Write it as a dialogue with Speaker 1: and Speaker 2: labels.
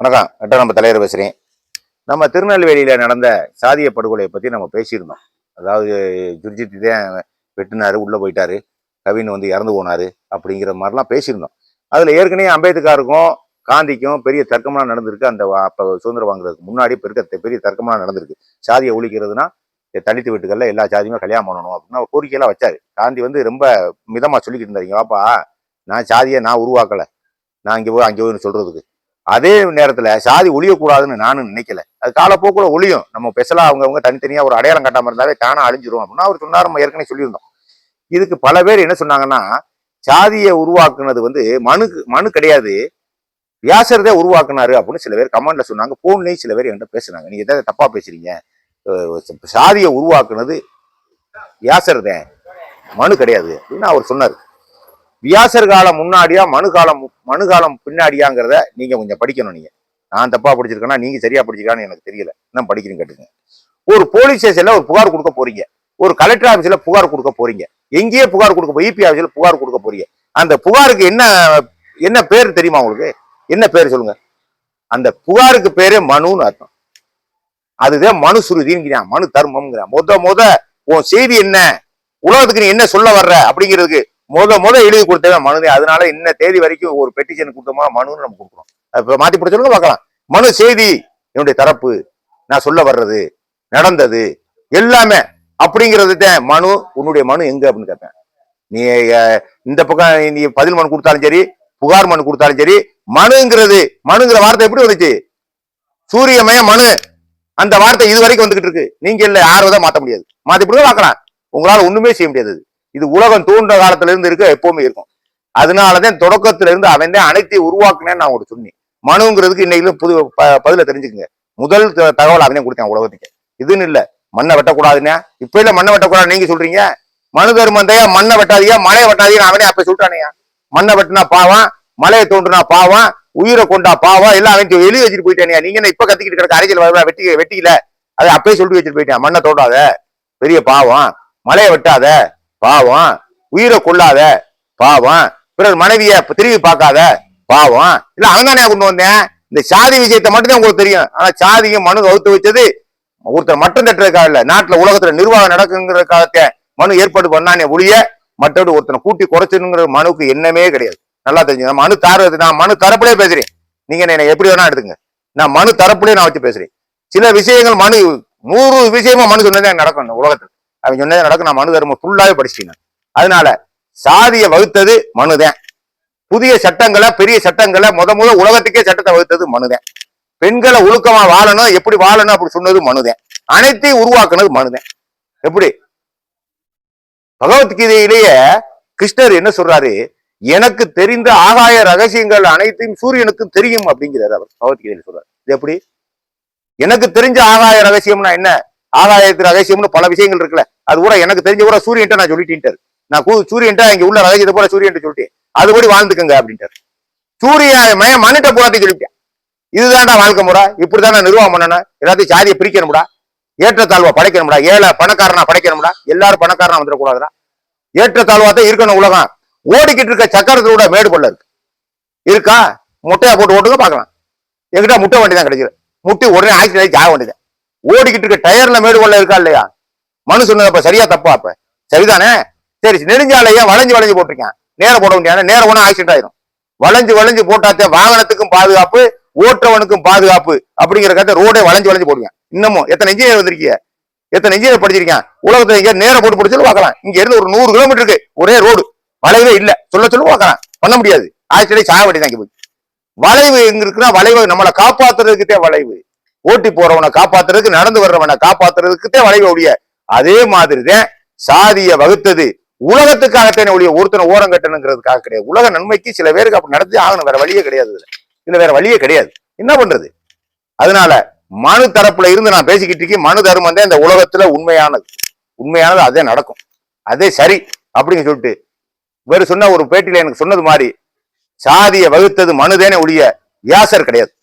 Speaker 1: வணக்கம். எட்ட நம்ம தலைவர் பேசுகிறேன் நம்ம திருநெல்வேலியில் நடந்த சாதிய படுகொலையை பற்றி நம்ம பேசியிருந்தோம். அதாவது ஜுர்ஜித் தான் வெட்டினார் உள்ளே போயிட்டாரு. கவின் வந்து இறந்து போனாரு அப்படிங்கிற மாதிரிலாம் பேசியிருந்தோம். அதில் ஏற்கனவே அம்பேத்கருக்கும் காந்திக்கும் பெரிய தர்க்கமெல்லாம் நடந்திருக்கு. அந்த அப்போ சுதந்திரம் வாங்குறதுக்கு முன்னாடி பெருக்க பெரிய தர்க்கம்லாம் நடந்திருக்கு. சாதியை ஒழிக்கிறதுனா தலித்து வீட்டுகளில் எல்லா சாதியுமே கல்யாணம் பண்ணணும் அப்படின்னு அவர் கோரிக்கையெல்லாம் வச்சார். காந்தி வந்து ரொம்ப மிதமாக சொல்லிக்கிட்டு இருந்தாருங்க வாப்பா நான் சாதியை நான் உருவாக்கலை. நான் இங்கே போய் அங்கே போய் சொல்கிறதுக்கு அதே நேரத்துல சாதி ஒழியக்கூடாதுன்னு நானும் நினைக்கல. அது காலப்போக்குல ஒழியும். நம்ம பெசலா அவங்கவுங்க தனித்தனியா ஒரு அடையாளம் கட்டாம இருந்தாலே தானா அழிஞ்சிரும் அப்படின்னா அவர் சொன்னார் நம்ம ஏற்கனவே சொல்லியிருந்தோம். இதுக்கு பல பேர் என்ன சொன்னாங்கன்னா சாதியை உருவாக்குனது வந்து மனுக்கு மனு கிடையாது. வியாசரதே உருவாக்குனாரு அப்படின்னு சில பேர் கமெண்ட்ல சொன்னாங்க. போன்லயும் சில பேர் என்கிட்ட பேசுனாங்க. நீங்க எதாவது தப்பா பேசுறீங்க. சாதியை உருவாக்குனது வியாசரதே. மனு கிடையாது அப்படின்னு அவர் சொன்னார். வியாசர் காலம் முன்னாடியா மனு காலம் மனு காலம் பின்னாடியாங்கிறத நீங்க கொஞ்சம் படிக்கணும் நீங்க. நான் தப்பா படிச்சிருக்கேன்னா நீங்க சரியா படிச்சிருக்கான்னு எனக்கு தெரியல. என்ன படிக்கிறேன் கேட்டுங்க ஒரு போலீஸ் ஸ்டேஷன்ல ஒரு புகார் கொடுக்க போறீங்க. ஒரு கலெக்டர் ஆபீஸ்ல புகார் கொடுக்க போறீங்க. எங்கேயே புகார் கொடுக்க போய் இபி ஆபீஸ்ல புகார் கொடுக்க போறீங்க. அந்த புகாருக்கு என்ன என்ன பேர் தெரியுமா உங்களுக்கு? என்ன பேர் சொல்லுங்க? அந்த புகாருக்கு பேரே மனுன்னு அர்த்தம். அதுதான் மனு சுருதிங்கிறான் மனு தர்மம்ங்கிறான் முத முத உன் செய்தி என்ன? உலகத்துக்கு நீ என்ன சொல்ல வர்ற? அப்படிங்கிறதுக்கு முத முத எழுதி கொடுத்தவன் மனு அதனால இன்ன தேதி வரைக்கும் ஒரு பெட்டிஷன் கொடுத்தோமா மனுன்னு நம்ம கொடுக்குறோம் இப்ப மாத்தி பிடிச்சவங்க பார்க்கலாம். மனு செய்தி என்னுடைய தரப்பு நான் சொல்ல வர்றது நடந்தது எல்லாமே அப்படிங்கிறது தான் மனு உன்னுடைய மனு எங்க அப்படின்னு கேட்பேன். நீ இந்த பக்கம் நீ பதில் மனு கொடுத்தாலும் சரி புகார் மனு கொடுத்தாலும் சரி மனுங்கிறது மனுங்கிற வார்த்தை எப்படி வந்துச்சு? சூரியமய மனு. அந்த வார்த்தை இது வரைக்கும் வந்துகிட்டு இருக்கு. நீங்க இல்ல யாரும் மாத்த முடியாது. மாத்தி போடுங்க பார்க்கலாம். உங்களால ஒண்ணுமே செய்ய முடியாது. இது. உலகம் தோன்ற காலத்துல இருந்து இருக்க எப்பவுமே இருக்கும். அதனாலதான் தொடக்கத்துல இருந்து அவன் தான் அனைத்தையும் உருவாக்குனேன்னு நான் உங்களுக்கு சொன்னேன். மனுங்கிறதுக்கு இன்னைக்கு புது ப- பதில தெரிஞ்சுக்குங்க. முதல் த- தகவல் அவனே கொடுத்தேன் உலகத்துக்கு. இதுன்னு இல்ல. மண்ணை வெட்டக்கூடாதுன்னா. இப்ப இல்ல மண்ணை வெட்டக்கூடாது நீங்க சொல்றீங்க? மனு தர்மந்தையா மண்ணை வெட்டாதியா மலையை வெட்டாதியா அவனே அப்ப சொல்லிட்டானேயா? மண்ணை வெட்டினா பாவம் மலையை தோன்றுனா பாவம் உயிரை கொண்டா பாவம் எல்லாம் அவன் வெளியே வச்சுட்டு போயிட்டானே நீங்க என்ன இப்ப கத்திக்கிட்டு கிடக்க அரசியல் வரல வெட்டி வெட்டிக்கல? அதை அப்பயே சொல்லிட்டு வச்சுட்டு போயிட்டேன் மண்ணை தோண்டாத. பெரிய பாவம். மலையை வெட்டாத. பாவம். உயிரை கொள்ளாத பாவம். பிறர் மனைவிய திரும்பி பார்க்காத பாவம். இல்ல அவன்தானே கொண்டு வந்தேன்? இந்த சாதி விஷயத்தை மட்டும்தான் உங்களுக்கு தெரியும். ஆனா சாதியும் மனு வகுத்து வச்சது ஒருத்தர் மட்டும் தட்டுறதுக்காக இல்ல. நாட்டுல உலகத்துல நிர்வாகம் நடக்குங்கிறதுக்காக மனு ஏற்பாடு பண்ணானே ஒழிய மற்றபடி ஒருத்தனை கூட்டி குறைச்சணுங்கிற மனுக்கு எண்ணமே கிடையாது. நல்லா தெரிஞ்சு மனு தாரது நான் மனு தரப்புலே பேசுறேன். நீங்க என்ன எப்படி வேணா எடுத்துங்க. நான் மனு தரப்புலே நான் வச்சு பேசுறேன். சில விஷயங்கள் மனு நூறு விஷயமா மனு சொன்னதே நடக்கும் உலகத்துல. அவன் சொன்னது நடக்கும்? நான் மனு தர்மம் ஃபுல்லாவே படிச்சிட்டேன் அதனால சாதியை வகுத்தது மனுதான் புதிய சட்டங்களை பெரிய சட்டங்களை முத முத உலகத்துக்கே சட்டத்தை வகுத்தது மனுதான் பெண்களை ஒழுக்கமா வாழணும் எப்படி வாழணும் அப்படி சொன்னது மனுதான் அனைத்தையும் உருவாக்குனது மனுதான் எப்படி? பகவத்கீதையிலேயே கிருஷ்ணர் என்ன சொல்றாரு? எனக்கு தெரிந்த ஆகாய ரகசியங்கள் அனைத்தையும் சூரியனுக்கும் தெரியும் அப்படிங்கிறார் அவர். பகவத்கீதையில சொல்றாரு. இது எப்படி? எனக்கு தெரிஞ்ச ஆகாய ரகசியம்னா என்ன? ஆகாயத்து ரகசியம்னு பல விஷயங்கள் இருக்குல்ல. அது கூட எனக்கு தெரிஞ்ச கூட சூரியன்ட்ட நான் சொல்லிட்டேன் நான் கூ- சூரியன்ட்ட இங்க உள்ள ரகசியத்தை போல சூரியன்ட்ட சொல்லிட்டேன். அதுபடி வாழ்ந்துக்கங்க அப்படின்ட்டார். சூரிய மய மனுட்ட போராட்டி சொல்லிட்டேன். இதுதான்டா வாழ்க்கை முறை. இப்படிதான் நான் நிர்வாகம் பண்ணணும். எல்லாத்தையும் சாதியை பிரிக்கணும்டா. ஏற்றத்தாழ்வா படைக்கணும்டா. ஏழை பணக்காரனா படைக்கணும்டா. எல்லாரும் பணக்காரனா வந்துடக்கூடாதுடா. ஏற்றத்தாழ்வா தான் இருக்கணும் உலகம். ஓடிக்கிட்டு இருக்க சக்கரத்தோட மேடு பள்ள இருக்கு. இருக்கா? முட்டையா போட்டு ஓட்டுங்க பார்க்கலாம். எங்கிட்ட முட்டை வண்டி தான் கிடைக்குது. முட்டி உடனே ஆக்சிடென்ட் ஆகி வேண்டியது. ஓடிக்கிட்டு இருக்க டயர்ல மேடு பள்ள இருக்கா இல்லையா? மனு சொன்னது அப்ப சரியா தப்பா அப்ப? சரிதானே? சரி நெடுஞ்சாலையா வளைஞ்சு வளைஞ்சு போட்டிருக்கேன். நேரம் போட முடியாது நேரம். போனா ஆக்சிடென்ட் ஆயிரும். வளைஞ்சு வளைஞ்சு போட்டாத்தே வாகனத்துக்கும் பாதுகாப்பு ஓட்டுறவனுக்கும் பாதுகாப்பு அப்படிங்கிற கதை ரோடே வளைஞ்சு வளைஞ்சு போடுவேன் இன்னமும் எத்தனை இன்ஜினியர் வந்திருக்கீங்க? எத்தனை இன்ஜினியர் படிச்சிருக்கேன் உலகத்துல இங்க நேரம் போட்டு படிச்சாலும் பார்க்கலாம். இங்க இருந்து ஒரு நூறு கிலோமீட்டருக்கு ஒரே ரோடு வளைவே இல்ல. சொல்ல சொல்ல பார்க்கலாம். பண்ண முடியாது. ஆக்சிடென்ட் சாக வேண்டியதான் அங்கே போய் வளைவு எங்க இருக்குன்னா வளைவு நம்மளை காப்பாத்துறதுக்குத்தே வளைவு. ஓட்டி போறவனை காப்பாத்துறதுக்கு நடந்து வர்றவனை காப்பாத்துறதுக்குத்தே வளைவு ஒழிய அதே மாதிரிதான் சாதிய வகுத்தது. உலகத்துக்காகத்தானே ஒழிய ஒருத்தனை ஓரம் கட்டணுங்கிறதுக்காக கிடையாது. உலக நன்மைக்கு சில பேருக்கு அப்படி நடத்தி ஆகணும். வேற வழியே கிடையாது இதுல. வேற வழியே கிடையாது. என்ன பண்றது? அதனால மனு தரப்புல இருந்து நான் பேசிக்கிட்டு இருக்கேன். மனு தர்மம் தான் இந்த உலகத்துல உண்மையானது. உண்மையானது அதே நடக்கும். அதே சரி அப்படின்னு சொல்லிட்டு இவர் சொன்ன ஒரு பேட்டியில எனக்கு சொன்னது மாதிரி சாதியை வகுத்தது மனுதேனே ஒழிய வியாசர் கிடையாது.